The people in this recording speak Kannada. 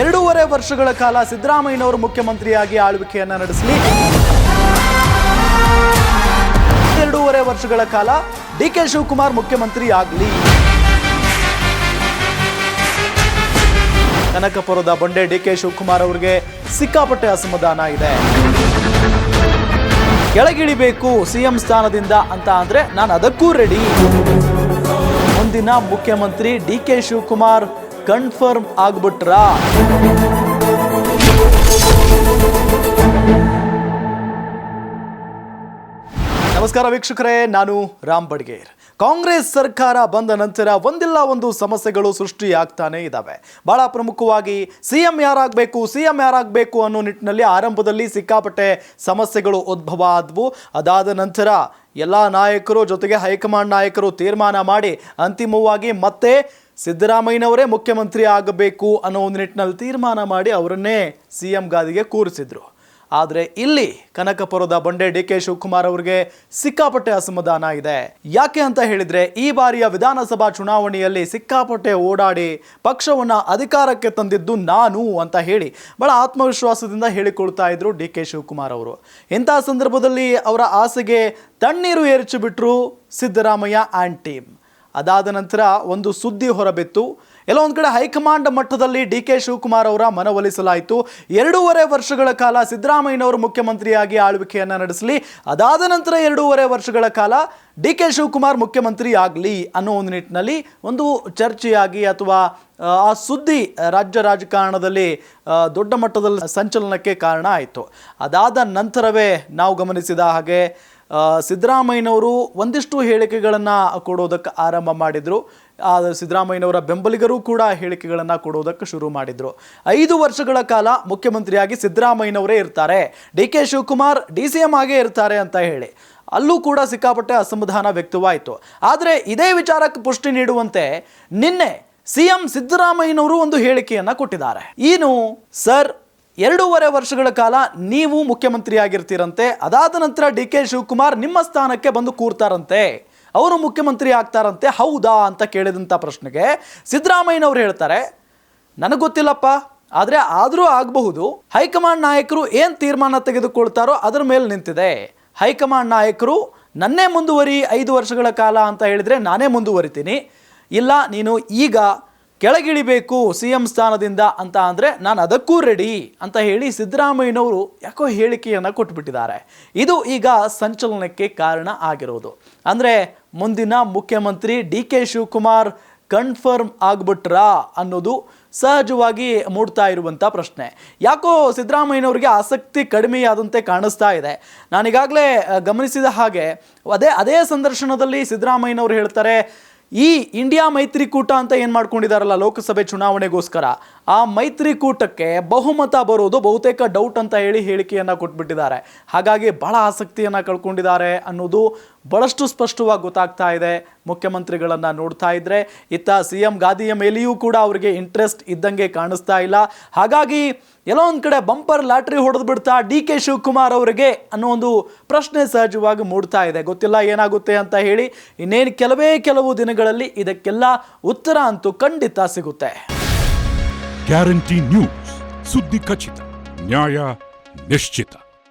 ಎರಡೂವರೆ ವರ್ಷಗಳ ಕಾಲ ಸಿದ್ದರಾಮಯ್ಯನವರು ಮುಖ್ಯಮಂತ್ರಿಯಾಗಿ ಆಳ್ವಿಕೆಯನ್ನ ನಡೆಸಲಿ. ಎರಡೂವರೆ ವರ್ಷಗಳ ಕಾಲ ಡಿ ಕೆ ಶಿವಕುಮಾರ್ ಮುಖ್ಯಮಂತ್ರಿ ಆಗಲಿ ಕನಕಪುರದ ಬಂಡೆ ಡಿ ಕೆ ಶಿವಕುಮಾರ್ ಅವರಿಗೆ ಸಿಕ್ಕಾಪಟ್ಟೆ ಅಸಮಾಧಾನ ಇದೆ. ಕೆಳಗಿಳಿಬೇಕು ಸಿಎಂ ಸ್ಥಾನದಿಂದ ಅಂತ ಅಂದ್ರೆ ನಾನು ಅದಕ್ಕೂ ರೆಡಿ ಮುಂದಿನ ಮುಖ್ಯಮಂತ್ರಿ ಡಿ ಕೆ ಶಿವಕುಮಾರ್ ಕನ್ಫರ್ಮ್ ಆಗ್ಬಿಟ್ರಾ? ನಮಸ್ಕಾರ ವೀಕ್ಷಕರೇ, ನಾನು ರಾಮ್ ಬಡ್ಗೇರ್. ಕಾಂಗ್ರೆಸ್ ಸರ್ಕಾರ ಬಂದ ನಂತರ ಒಂದಿಲ್ಲ ಒಂದು ಸಮಸ್ಯೆಗಳು ಸೃಷ್ಟಿಯಾಗ್ತಾನೆ ಇದ್ದಾವೆ ಬಹಳ ಪ್ರಮುಖವಾಗಿ ಸಿ ಎಂ ಯಾರಾಗಬೇಕು ಸಿ ಎಂ ಯಾರಾಗಬೇಕು ಅನ್ನೋ ನಿಟ್ಟಿನಲ್ಲಿ ಆರಂಭದಲ್ಲಿ ಸಿಕ್ಕಾಪಟ್ಟೆ ಸಮಸ್ಯೆಗಳು ಉದ್ಭವ ಆದವು. ಅದಾದ ನಂತರ ಎಲ್ಲ ನಾಯಕರು ಜೊತೆಗೆ ಹೈಕಮಾಂಡ್ ನಾಯಕರು ತೀರ್ಮಾನ ಮಾಡಿ ಅಂತಿಮವಾಗಿ ಮತ್ತೆ ಸಿದ್ದರಾಮಯ್ಯನವರೇ ಮುಖ್ಯಮಂತ್ರಿ ಆಗಬೇಕು ಅನ್ನೋ ಒಂದು ನಿಟ್ಟಿನಲ್ಲಿ ತೀರ್ಮಾನ ಮಾಡಿ ಅವರನ್ನೇ ಸಿ ಎಂ ಗಾದಿಗೆ ಕೂರಿಸಿದ್ರು. ಆದರೆ ಇಲ್ಲಿ ಕನಕಪುರದ ಬಂಡೆ ಡಿ ಕೆ ಶಿವಕುಮಾರ್ ಅವರಿಗೆ ಸಿಕ್ಕಾಪಟ್ಟೆ ಅಸಮಾಧಾನ ಇದೆ. ಯಾಕೆ ಅಂತ ಹೇಳಿದ್ರೆ ಈ ಬಾರಿಯ ವಿಧಾನಸಭಾ ಚುನಾವಣೆಯಲ್ಲಿ ಸಿಕ್ಕಾಪಟ್ಟೆ ಓಡಾಡಿ ಪಕ್ಷವನ್ನ ಅಧಿಕಾರಕ್ಕೆ ತಂದಿದ್ದು ನಾನು ಅಂತ ಹೇಳಿ ಬಹಳ ಆತ್ಮವಿಶ್ವಾಸದಿಂದ ಹೇಳಿಕೊಳ್ತಾ ಇದ್ರು ಡಿ ಕೆ ಶಿವಕುಮಾರ್ ಅವರು. ಇಂತಹ ಸಂದರ್ಭದಲ್ಲಿ ಅವರ ಆಸೆಗೆ ತಣ್ಣೀರು ಏರಿಚಿಬಿಟ್ರು ಸಿದ್ದರಾಮಯ್ಯ ಆ್ಯಂಡ್ ಟೀಮ್ ಅದಾದ ನಂತರ ಒಂದು ಸುದ್ದಿ ಹೊರಬಿತ್ತು. ಎಲ್ಲ ಒಂದು ಕಡೆ ಹೈಕಮಾಂಡ್ ಮಟ್ಟದಲ್ಲಿ ಡಿ ಕೆ ಶಿವಕುಮಾರ್ ಅವರ ಮನವೊಲಿಸಲಾಯಿತು ಎರಡೂವರೆ ವರ್ಷಗಳ ಕಾಲ ಸಿದ್ದರಾಮಯ್ಯನವರು ಮುಖ್ಯಮಂತ್ರಿಯಾಗಿ ಆಳ್ವಿಕೆಯನ್ನು ನಡೆಸಲಿ ಅದಾದ ನಂತರ ಎರಡೂವರೆ ವರ್ಷಗಳ ಕಾಲ ಡಿ ಕೆ ಶಿವಕುಮಾರ್ ಮುಖ್ಯಮಂತ್ರಿ ಆಗಲಿ ಅನ್ನೋ ಒಂದು ನಿಟ್ಟಿನಲ್ಲಿ ಒಂದು ಚರ್ಚೆಯಾಗಿ ಅಥವಾ ಆ, ಸುದ್ದಿ ರಾಜ್ಯ ರಾಜಕಾರಣದಲ್ಲಿ ದೊಡ್ಡ ಮಟ್ಟದಲ್ಲಿ ಸಂಚಲನಕ್ಕೆ ಕಾರಣ ಆಯಿತು. ಅದಾದ ನಂತರವೇ ನಾವು ಗಮನಿಸಿದ ಹಾಗೆ ಸಿದ್ದರಾಮಯ್ಯನವರು ಒಂದಿಷ್ಟು ಹೇಳಿಕೆಗಳನ್ನು ಕೊಡೋದಕ್ಕೆ ಆರಂಭ ಮಾಡಿದರು. ಸಿದ್ದರಾಮಯ್ಯನವರ ಬೆಂಬಲಿಗರು ಕೂಡ ಹೇಳಿಕೆಗಳನ್ನು ಕೊಡೋದಕ್ಕೆ ಶುರು ಮಾಡಿದರು. ಐದು ವರ್ಷಗಳ ಕಾಲ ಮುಖ್ಯಮಂತ್ರಿಯಾಗಿ ಸಿದ್ದರಾಮಯ್ಯನವರೇ ಇರ್ತಾರೆ. D K Shivakumar D C M ಆಗೇ ಇರ್ತಾರೆ ಅಂತ ಹೇಳಿ. ಅಲ್ಲೂ ಕೂಡ ಸಿಕ್ಕಾಪಟ್ಟೆ ಅಸಮಾಧಾನ ವ್ಯಕ್ತವಾಯಿತು. ಆದರೆ ಇದೇ ವಿಚಾರಕ್ಕೆ ಪುಷ್ಟಿ ನೀಡುವಂತೆ ನಿನ್ನೆ ಸಿ ಎಂ ಸಿದ್ದರಾಮಯ್ಯನವರು ಒಂದು ಹೇಳಿಕೆಯನ್ನು ಕೊಟ್ಟಿದ್ದಾರೆ. ಏನು ಸರ್? ಎರಡೂವರೆ ವರ್ಷಗಳ ಕಾಲ ನೀವು ಮುಖ್ಯಮಂತ್ರಿ ಆಗಿರ್ತೀರಂತೆ ಅದಾದ ನಂತರ ಡಿ ಕೆ ಶಿವಕುಮಾರ್ ನಿಮ್ಮ ಸ್ಥಾನಕ್ಕೆ ಬಂದು ಕೂರ್ತಾರಂತೆ. ಅವರು ಮುಖ್ಯಮಂತ್ರಿ ಆಗ್ತಾರಂತೆ. ಹೌದಾ ಅಂತ ಕೇಳಿದಂಥ ಪ್ರಶ್ನೆಗೆ ಸಿದ್ದರಾಮಯ್ಯನವರು ಹೇಳ್ತಾರೆ, ನನಗೆ ಗೊತ್ತಿಲ್ಲಪ್ಪ, ಆದರೆ ಆದರೂ ಆಗಬಹುದು. ಹೈಕಮಾಂಡ್ ನಾಯಕರು ಏನು ತೀರ್ಮಾನ ತೆಗೆದುಕೊಳ್ತಾರೋ ಅದರ ಮೇಲೆ ನಿಂತಿದೆ. ಹೈಕಮಾಂಡ್ ನಾಯಕರು ನನ್ನೇ ಮುಂದುವರಿ ಐದು ವರ್ಷಗಳ ಕಾಲ ಅಂತ ಹೇಳಿದರೆ ನಾನೇ ಮುಂದುವರಿತೀನಿ. ಇಲ್ಲ, ನೀನು ಈಗ ಕೆಳಗಿಳಿಬೇಕು ಸಿ ಎಂ ಸ್ಥಾನದಿಂದ ಅಂತ ಅಂದರೆ ನಾನು ಅದಕ್ಕೂ ರೆಡಿ ಅಂತ ಹೇಳಿ ಸಿದ್ದರಾಮಯ್ಯನವರು ಯಾಕೋ ಹೇಳಿಕೆಯನ್ನು ಕೊಟ್ಬಿಟ್ಟಿದ್ದಾರೆ. ಇದು ಈಗ ಸಂಚಲನಕ್ಕೆ ಕಾರಣ ಆಗಿರೋದು. ಅಂದರೆ ಮುಂದಿನ ಮುಖ್ಯಮಂತ್ರಿ ಡಿ ಕೆ ಶಿವಕುಮಾರ್ ಕನ್ಫರ್ಮ್ ಆಗ್ಬಿಟ್ರಾ ಅನ್ನೋದು ಸಹಜವಾಗಿ ಮೂಡ್ತಾ ಇರುವಂಥ ಪ್ರಶ್ನೆ. ಯಾಕೋ ಸಿದ್ದರಾಮಯ್ಯನವರಿಗೆ ಆಸಕ್ತಿ ಕಡಿಮೆಯಾದಂತೆ ಕಾಣಿಸ್ತಾ ಇದೆ. ನಾನೀಗಾಗಲೇ ಗಮನಿಸಿದ ಹಾಗೆ ಅದೇ ಅದೇ ಸಂದರ್ಶನದಲ್ಲಿ ಸಿದ್ದರಾಮಯ್ಯನವರು ಹೇಳ್ತಾರೆ ಈ ಇಂಡಿಯಾ ಮೈತ್ರಿಕೂಟ ಅಂತ ಏನು ಮಾಡ್ಕೊಂಡಿದಾರಲ್ಲ ಲೋಕಸಭೆ ಚುನಾವಣೆಗೋಸ್ಕರ, ಆ ಮೈತ್ರಿಕೂಟಕ್ಕೆ ಬಹುಮತ ಬರೋದು ಬಹುತೇಕ ಡೌಟ್ ಅಂತ ಹೇಳಿ ಹೇಳಿಕೆಯನ್ನು ಕೊಟ್ಬಿಟ್ಟಿದ್ದಾರೆ. ಹಾಗಾಗಿ ಬಹಳ ಆಸಕ್ತಿಯನ್ನು ಕಳ್ಕೊಂಡಿದ್ದಾರೆ ಅನ್ನೋದು ಬಹಳಷ್ಟು ಸ್ಪಷ್ಟವಾಗಿ ಗೊತ್ತಾಗ್ತಾ ಇದೆ. ಮುಖ್ಯಮಂತ್ರಿಗಳನ್ನು ನೋಡ್ತಾ ಇದ್ರೆ ಇತ್ತ ಸಿ ಎಂ ಗಾದಿಯ ಮೇಲೆಯೂ ಕೂಡ ಅವರಿಗೆ ಇಂಟ್ರೆಸ್ಟ್ ಇದ್ದಂಗೆ ಕಾಣಿಸ್ತಾ ಇಲ್ಲ. ಹಾಗಾಗಿ ಎಲ್ಲೋ ಒಂದು ಕಡೆ ಬಂಪರ್ ಲಾಟ್ರಿ ಹೊಡೆದು ಬಿಡ್ತಾ ಡಿ ಕೆ ಶಿವಕುಮಾರ್ ಅವರಿಗೆ ಅನ್ನೋ ಒಂದು ಪ್ರಶ್ನೆ ಸಹಜವಾಗಿ ಮೂಡ್ತಾ ಇದೆ. ಗೊತ್ತಿಲ್ಲ ಏನಾಗುತ್ತೆ ಅಂತ ಹೇಳಿ ಇನ್ನೇನು ಕೆಲವೇ ಕೆಲವು ದಿನಗಳಲ್ಲಿ ಇದಕ್ಕೆಲ್ಲ ಉತ್ತರ ಅಂತೂ ಖಂಡಿತ ಸಿಗುತ್ತೆ. ಗ್ಯಾರಂಟಿ ನ್ಯೂಸ್ ಸುದ್ದಿ ಖಚಿತ ನ್ಯಾಯ ನಿಶ್ಚಿತ